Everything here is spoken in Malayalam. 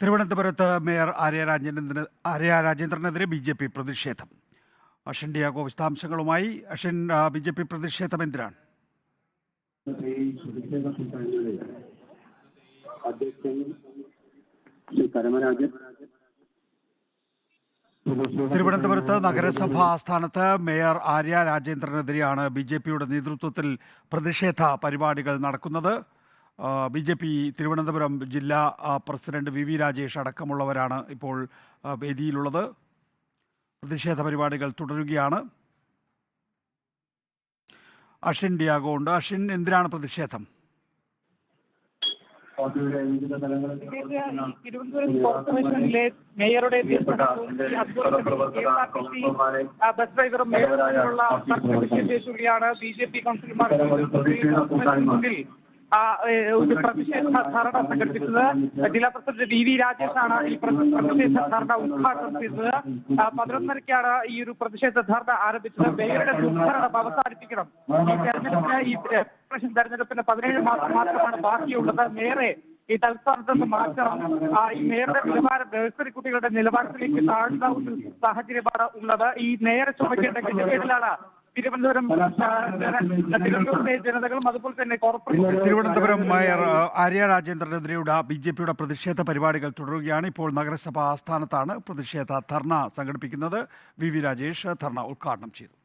തിരുവനന്തപുരത്ത് മേയർ ആര്യ രാജേന്ദ്രന് ആര്യ രാജേന്ദ്രനെതിരെ ബി ജെ പി പ്രതിഷേധം. അഷൻ ഡിയാഗോ വിശദാംശങ്ങളുമായി അഷൻ ബി ജെ പി പ്രതിഷേധം എന്തിനാണ്? തിരുവനന്തപുരത്ത് നഗരസഭാ ആസ്ഥാനത്ത് മേയർ ആര്യ രാജേന്ദ്രനെതിരെയാണ് ബി ജെ പിയുടെ നേതൃത്വത്തിൽ പ്രതിഷേധ പരിപാടികൾ നടക്കുന്നത്. ബി ജെ പി തിരുവനന്തപുരം ജില്ലാ പ്രസിഡന്റ് വി വി രാജേഷ് അടക്കമുള്ളവരാണ് ഇപ്പോൾ വേദിയിലുള്ളത്. പ്രതിഷേധ പരിപാടികൾ തുടരുകയാണ്. അഷിൻ ഡിയാഗോ ഉണ്ട്. അഷിൻ എന്തിനാണ് പ്രതിഷേധം? തിരുവനന്തപുരം മേയറുടെ ബസ് ഡ്രൈവറും മേയറും തമ്മിലുള്ള പ്രതിഷേധിച്ചുള്ളിയാണ് ബി ജെ പി കൗൺസിലർമാർ ഒരു പ്രതിഷേധ ധാരണ സംഘടിപ്പിച്ചത്. ജില്ലാ പ്രസിഡന്റ് വി വി രാജേഷാണ് ഈ പ്ര- പ്രതിഷേധ ധാരണ ഉദ്ഘാടനം ചെയ്തത്. ആ, പതിനൊന്നരയ്ക്കാണ് ഈ ഒരു പ്രതിഷേധ ധാരണ ആരംഭിച്ചത്. മേയറുടെ ദുർഭരണം അവസാനിപ്പിക്കണം. ഈ തെരഞ്ഞെടുപ്പിന് ഈ തെരഞ്ഞെടുപ്പിന് പതിനേഴ് മാസം മാത്രമാണ് ബാക്കിയുള്ളത്. മേയറെ ഈ തൽസ്ഥാനത്ത് നിന്ന് മാറ്റണം. ആ, ഈ മേയറുടെ നിലവാരം നഴ്സറി കുട്ടികളുടെ നിലവാരത്തിലേക്ക് താഴ്ന്ന ഒരു സാഹചര്യമാണ് ഉള്ളത്. ഈ നേരെ ചുമക്കേണ്ട ഗതികേടിലാണ് തിരുവനന്തപുരം ആ, ജന- തിരുവനന്തപുരത്തെ ജനതകളും അതുപോലെ തന്നെ തിരുവനന്തപുരം മേയർ ആര്യ രാജേന്ദ്രനെതിരെയുള്ള ബി ജെ പിയുടെ പ്രതിഷേധ പരിപാടികൾ തുടരുകയാണ്. ഇപ്പോൾ നഗരസഭാ ആസ്ഥാനത്താണ് പ്രതിഷേധ ധർണ സംഘടിപ്പിക്കുന്നത്. വി വി രാജേഷ് ധർണ ഉദ്ഘാടനം ചെയ്തു.